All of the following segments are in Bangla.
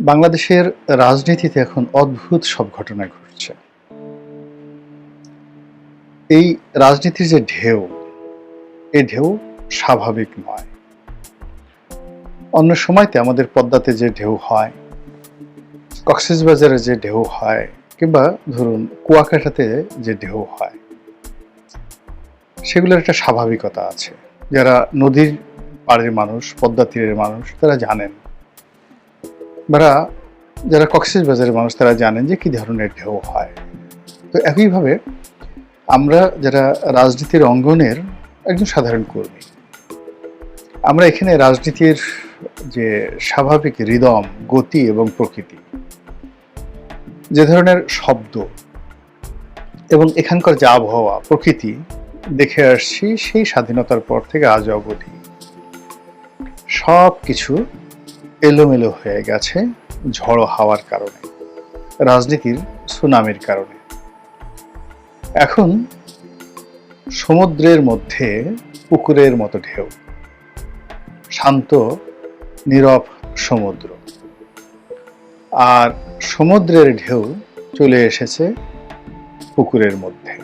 বাংলাদেশের রাজনীতিতে এখন অদ্ভুত সব ঘটনা ঘটছে। এই রাজনীতির যে ঢেউ, এই ঢেউ স্বাভাবিক নয়। অন্য সময়তে আমাদের পদ্মাতে যে ঢেউ হয়, কক্সবাজারে যে ঢেউ হয়, কিংবা ধরুন কুয়াকাটাতে যে ঢেউ হয়, সেগুলোর একটা স্বাভাবিকতা আছে। যারা নদীর পাড়ের মানুষ, পদ্মা তীরের মানুষ, তারা জানেন যারা কক্সেস বাজারের মানুষ, তারা জানেন যে কি ধরনের ঢেউ হয়। তো একইভাবে আমরা যারা রাজনীতির অঙ্গনের একজন সাধারণ কর্মী, আমরা এখানে রাজনীতির যে স্বাভাবিক রিদম, গতি এবং প্রকৃতি, যে ধরনের শব্দ এবং এখানকার যে আবহাওয়া, প্রকৃতি, দেখে আসছি সেই স্বাধীনতার পর থেকে আজ অবধি। সব কিছু এলোমেলো হয়ে গেছে ঝড়ো হাওয়ার কারণে, রাজনীতির সুনামির কারণে। এখন সমুদ্রের মধ্যে পুকুরের মতো ঢেউ, শান্ত, নীরব সমুদ্র। আর সমুদ্রের ঢেউ চলে এসেছে পুকুরের মধ্যে।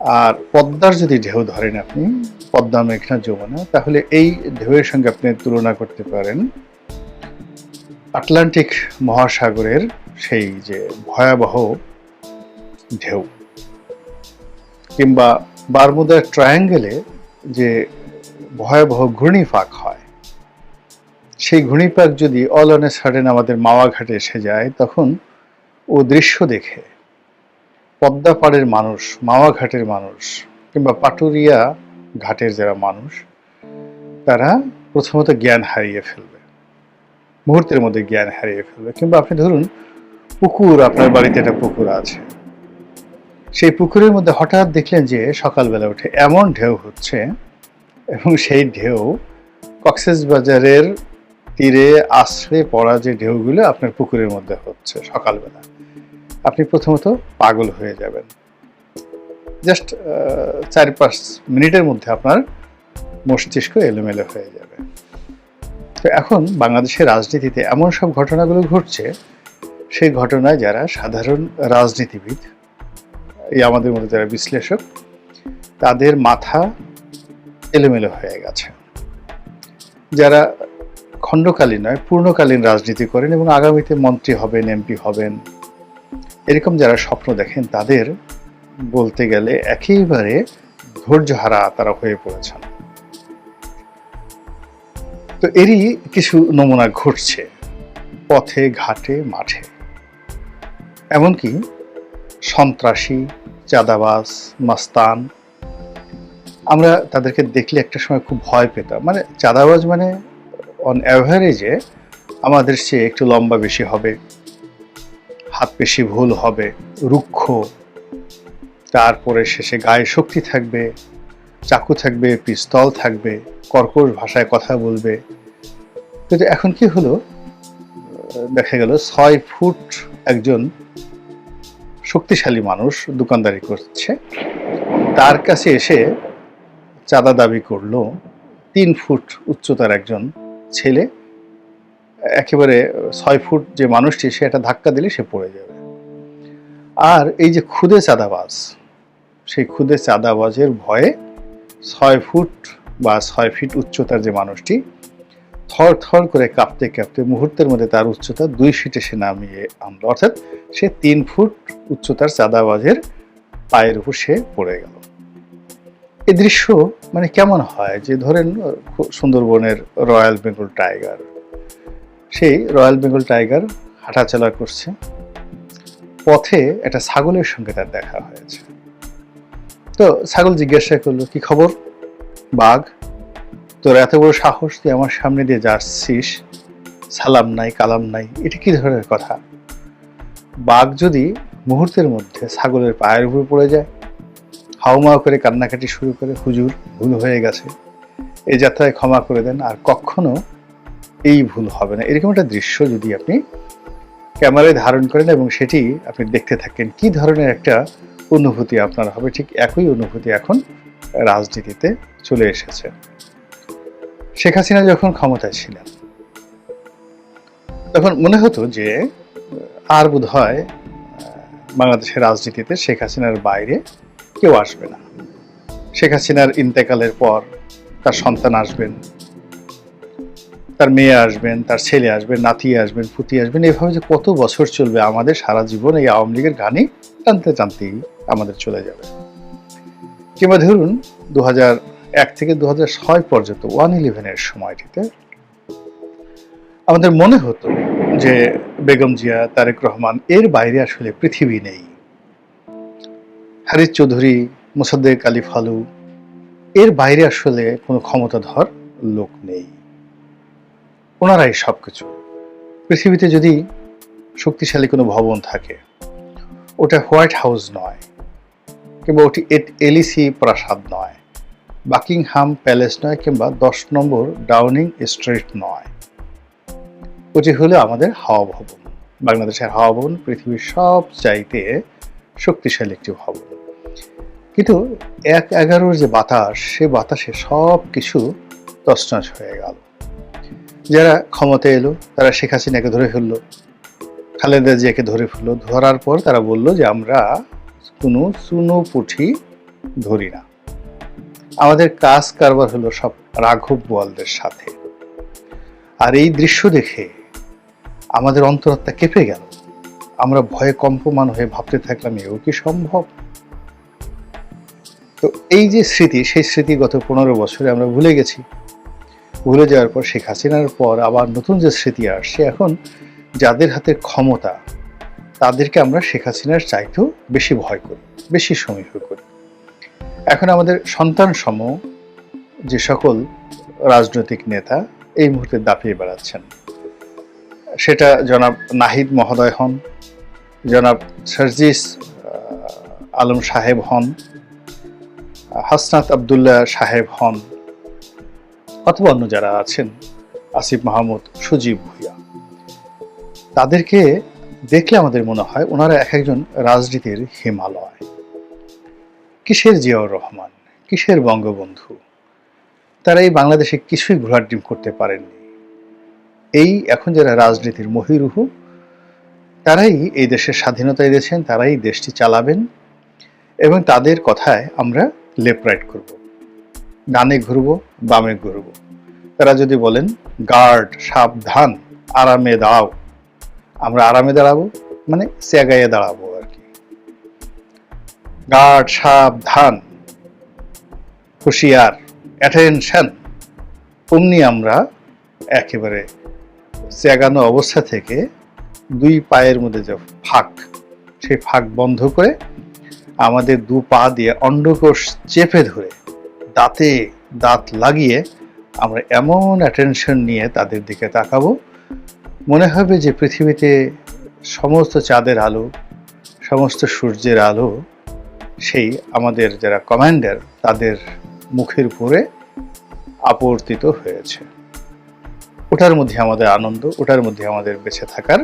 আর পদ্মার যদি ঢেউ ধরেন আপনি পদ্মা মেঘনা যমুনা, তাহলে এই ঢেউয়ের সঙ্গে আপনি তুলনা করতে পারেন আটলান্টিক মহাসাগরের সেই যে ভয়াবহ ঢেউ কিংবা বারমুদার ট্রায়াঙ্গেলে যে ভয়াবহ ঘূর্ণিপাক হয়, সেই ঘূর্ণিপাক যদি অল অন এ সাডেন আমাদের মাওয়া ঘাটে এসে যায়, তখন ও দৃশ্য দেখে পদ্মা পাড়ের মানুষ মাওয়া ঘাটের মানুষ কিংবা পাটুরিয়া ঘাটের যারা মানুষ, তারা প্রথমত জ্ঞান হারিয়ে ফেলবে। মুহূর্তের মধ্যে জ্ঞান হারিয়ে ফেলবে। কিংবা আপনি ধরুন, পুকুর, আপনার বাড়িতে একটা পুকুর আছে। সেই পুকুরের মধ্যে হঠাৎ দেখলেন যে সকালবেলা উঠে এমন ঢেউ হচ্ছে এবং সেই ঢেউ কক্সেস বাজারের তীরে আশ্রে পড়া যে ঢেউগুলো আপনার পুকুরের মধ্যে হচ্ছে সকালবেলা। আপনি প্রথমত পাগল হয়ে যাবেন। জাস্ট চার পাঁচ মিনিটের মধ্যে আপনার মস্তিষ্ক এলোমেলো হয়ে যাবে। তো এখন বাংলাদেশের রাজনীতিতে এমন সব ঘটনাগুলো ঘটছে, সেই ঘটনায় যারা সাধারণ রাজনীতিবিদ, এই আমাদের মধ্যে যারা বিশ্লেষক, তাদের মাথা এলোমেলো হয়ে গেছে। যারা খণ্ডকালীন নয়, পূর্ণকালীন রাজনীতি করেন এবং আগামীতে মন্ত্রী হবেন, এমপি হবেন, এরকম যারা স্বপ্ন দেখেন, তাদের বলতে গেলে একেবারে ধৈর্যহারা তারা হয়ে পড়েছেন। তো এরই কিছু নমুনা ঘটছে পথে, ঘাটে, মাঠে। এমনকি সন্ত্রাসী, চাঁদাবাজ, মাস্তান, আমরা তাদেরকে দেখলে একটা সময় খুব ভয় পেতাম। মানে চাঁদাবাজ মানে অন অ্যাভারেজে আমাদের সে একটু লম্বা বেশি হবে হাত পেশি ভুল হবে, রুক্ষ তারপরে শেষে গায়ে শক্তি থাকবে, চাকু থাকবে, পিস্তল থাকবে, কর্কশ ভাষায় কথা বলবে। কিন্তু এখন কি হলো? দেখা গেল ছয় ফুট একজন শক্তিশালী মানুষ দোকানদারি করছে। তার কাছে এসে চাঁদা দাবি করল, তিন ফুট উচ্চতার একজন ছেলে, একেবারে ছয় ফুট যে মানুষটি, সে একটা ধাক্কা দিলে সে পড়ে যাবে। আর এই যে খুদে চাঁদাবাজ সেই খুদে চাঁদাবাজের ভয়ে ছয় ফুট বা ছয় ফিট উচ্চতার যে মানুষটি, থর থর করে কাঁপতে কাঁপতে মুহূর্তের মধ্যে তার উচ্চতা দুই ফিটে সে নামিয়ে আনলো। অর্থাৎ সে তিন ফুট উচ্চতার চাঁদাবাজের পায়ের উপর সে পড়ে গেল। এ দৃশ্য মানে কেমন হয় যে ধরেন সুন্দরবনের রয়্যাল বেঙ্গল টাইগার সেই রয়্যাল বেঙ্গল টাইগার হাঁটাচলা করছে। পথে একটা ছাগলের সঙ্গে তার দেখা হয়েছে। তো ছাগল জিজ্ঞাসা করল, কি খবর? বাঘ। তোর এত বড় সাহস তুই আমার সামনে দিয়ে যাচ্ছিস। সালাম নাই, কালাম নাই, এটা কি ধরনের কথা? বাঘ যদি মুহূর্তের মধ্যে ছাগলের পায়ের উপর পড়ে যায় হাউমাউ করে কান্নাকাটি শুরু করে, হুজুর, ভুল হয়ে গেছে। এই যাত্রায় ক্ষমা করে দেন, আর কখনো এই ভুল হবে না। এরকম একটা দৃশ্য যদি আপনি ক্যামেরায় ধারণ করেন এবং সেটি আপনি দেখতে থাকেন, কি ধরনের একটা অনুভূতি আপনার হবে, ঠিক একই অনুভূতি এখন রাজনীতিতে চলে এসেছে। শেখ হাসিনা যখন ক্ষমতায় ছিলেন, তখন মনে হতো যে, আর বোধ হয় বাংলাদেশের রাজনীতিতে শেখ হাসিনার বাইরে কেউ আসবে না। শেখ হাসিনার ইন্তেকালের পর তার সন্তান আসবেন তার মেয়ে আসবেন, তার ছেলে আসবেন, নাতি আসবেন, পুতি আসবেন, এভাবে যে কত বছর চলবে আমাদের সারা জীবন এই আওয়ামী লীগের গানে টানতে টানতেই আমাদের চলে যাবে। কিংবা ধরুন দু এক থেকে দু ছয় পর্যন্ত ওয়ান ইলেভেনের সময়টিতে আমাদের মনে হতো যে বেগম জিয়া, তারেক রহমান এর বাইরে আসলে পৃথিবী নেই। হারিস চৌধুরী, মুসাদ্দেক আলী ফালু, এর বাইরে আসলে কোনো ক্ষমতাধর লোক নেই। ওনারাই সব কিছু পৃথিবীতে যদি শক্তিশালী কোনো ভবন থাকে, ওটা হোয়াইট হাউস নয়, কিংবা ওটি এট এলিসি প্রাসাদ নয়, বাকিংহাম প্যালেস নয়, কিংবা দশ নম্বর ডাউনিং স্ট্রিট নয়। ওটি হলো আমাদের হাওয়া ভবন। বাংলাদেশের হাওয়া ভবন পৃথিবীর সব চাইতে শক্তিশালী একটি ভবন। কিন্তু এক এগারোর যে বাতাস, সে বাতাসে সব কিছু তছনছ হয়ে গেল। যারা ক্ষমতায় এলো, তারা শেখ হাসিনাকে ধরে ফেলল। খালেদা জিয়াকে ধরে ফেলল। ধরার পর তারা বলল যে, আমরা কোনো চুনো পুঁঠি ধরি না। আমাদের কাজ কারবার হলো সব রাঘব বোয়ালদের সাথে। আর এই দৃশ্য দেখে আমাদের অন্তরাত্মা কেঁপে গেল। আমরা ভয়ে কম্পমান হয়ে ভাবতে থাকলাম, এও কি সম্ভব? তো এই যে স্মৃতি, সেই স্মৃতি গত পনেরো বছরে আমরা ভুলে গেছি। ভুলে যাওয়ার পর শেখ হাসিনার পর আবার নতুন যে স্মৃতি আসছে, এখন যাদের হাতে ক্ষমতা, তাদেরকে আমরা শেখ হাসিনার চাইতেও বেশি ভয় করি, বেশি সমীহ করি। এখন আমাদের সন্তান সম যে সকল রাজনৈতিক নেতা এই মুহূর্তে দাপিয়ে বেড়াচ্ছেন। সেটা জনাব নাহিদ মহোদয় হন, জনাব সার্জিস আলম সাহেব হন, হাসনাত আবদুল্লাহ সাহেব হন অথবা অন্য যারা আছেন, আসিফ মাহমুদ, সুজীব ভুইয়া, তাদেরকে দেখলে আমাদের মনে হয় ওনারা এক একজন রাজনীতির হিমালয়। কিসের জিয়াউর রহমান? কিসের বঙ্গবন্ধু? তারা এই বাংলাদেশে কিছুই ঘোরার ডিম করতে পারেননি। এই এখন যারা রাজনীতির মহিরুহু, তারাই এই দেশের স্বাধীনতা দিয়েছেন তারাই দেশটি চালাবেন এবং তাদের কথায় আমরা লেফট রাইট করব। ডানে ঘুরবো, বামে ঘুরবো। তারা যদি বলেন, গার্ড, সাবধান, আরামে দাঁড়াও। আমরা আরামে দাঁড়াবো মানে স্যাগাইয়ে দাঁড়াবো আর কি। গার্ড, সাবধান, হুঁশিয়ার, অ্যাটেনশন। অমনি আমরা একেবারে স্যাগানো অবস্থা থেকে দুই পায়ের মধ্যে যে ফাঁক, সেই ফাঁক বন্ধ করে আমাদের দু পা দিয়ে অন্ডকোষ চেপে ধরে দাঁতে দাঁত লাগিয়ে আমরা এমন অ্যাটেনশন নিয়ে তাদের দিকে তাকাবো। মনে হবে যে পৃথিবীতে সমস্ত চাঁদের আলো, সমস্ত সূর্যের আলো, সেই আমাদের যারা কমান্ডার তাদের মুখের উপরে আপর্তিত হয়েছে। ওটার মধ্যে আমাদের আনন্দ, ওটার মধ্যে আমাদের বেঁচে থাকার